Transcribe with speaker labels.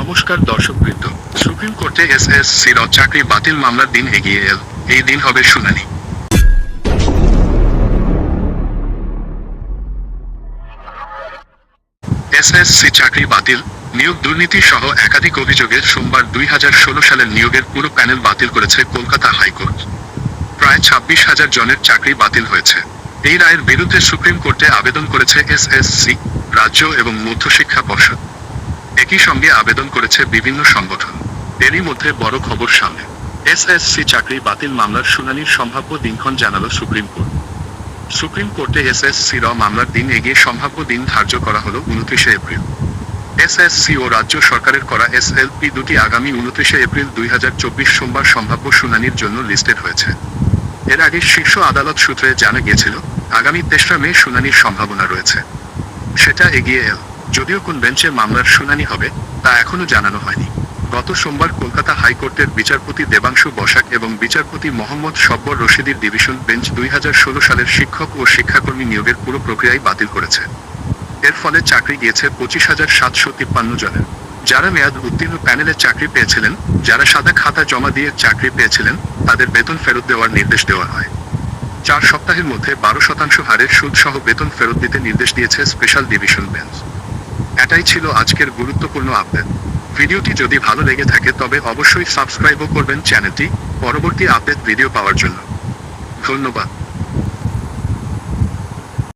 Speaker 1: নমস্কার দর্শকবৃন্দ। সুপ্রিম কোর্টে এস এস সির চাকরি বাতিল মামলার দিন এগিয়ে এল। এই দিন হবে শুনানি। এস এস সি চাকরি বাতিল, নিয়োগ দুর্নীতি সহ একাধিক অভিযোগে সোমবার দুই হাজার ষোলো সালের নিয়োগের পুরো প্যানেল বাতিল করেছে কলকাতা হাইকোর্ট। প্রায় ছাব্বিশ হাজার জনের চাকরি বাতিল হয়েছে। এই রায়ের বিরুদ্ধে সুপ্রিম কোর্টে আবেদন করেছে এস এস সি, রাজ্য এবং মধ্যশিক্ষা পর্ষদ। একই সঙ্গে আবেদন করেছে বিভিন্ন সংগঠন। এরই মধ্যে বড় খবর সামনে। এসএসসি চাকরি বাতিল মামলার শুনানির সম্ভাব্য দিনক্ষণ জানালো সুপ্রিম কোর্ট। সুপ্রিম কোর্টে এসএসসি র মামলার দিন এগিয়ে সম্ভাব্য দিন ধার্য করা হলো উনত্রিশে এপ্রিল। এসএসসি ও রাজ্য সরকারের করা এসএলপি দুটি আগামী উনত্রিশে এপ্রিল দুই হাজার চব্বিশ সোমবার সম্ভাব্য শুনানির জন্য লিস্টেড হয়েছে। এর আগে শীর্ষ আদালত সূত্রে জানা গিয়েছিল, আগামী তেসরা মে শুনানির সম্ভাবনা রয়েছে। সেটা এগিয়ে এল। যদিও কোন বেঞ্চে মামলার শুনানি হবে, তা এখনও জানানো হয়নি। গত সোমবার কলকাতা হাইকোর্টের বিচারপতি দেবাংশু বসাক এবং বিচারপতি মোহাম্মদ সব্বর রশিদির ডিভিশন বেঞ্চ দুই হাজার ষোলো সালের শিক্ষক ও শিক্ষাকর্মী নিয়োগের পুরো প্রক্রিয়াই বাতিল করেছে। এর ফলে চাকরি গিয়েছে পঁচিশ হাজার সাতশো তিপ্পান্ন জনের। যারা মেয়াদ উত্তীর্ণ প্যানেলে চাকরি পেয়েছিলেন, যারা সাদা খাতা জমা দিয়ে চাকরি পেয়েছিলেন, তাদের বেতন ফেরত দেওয়ার নির্দেশ দেওয়া হয়। চার সপ্তাহের মধ্যে বারো শতাংশ হারের সুদ সহ বেতন ফেরত দিতে নির্দেশ দিয়েছে স্পেশাল ডিভিশন বেঞ্চ। এটাই ছিল আজকের গুরুত্বপূর্ণ আপডেট ভিডিওটি যদি ভালো লেগে থাকে, তবে অবশ্যই সাবস্ক্রাইবও করবেন চ্যানেলটি। পরবর্তী আপডেট ভিডিও পাওয়ার জন্য। ধন্যবাদ।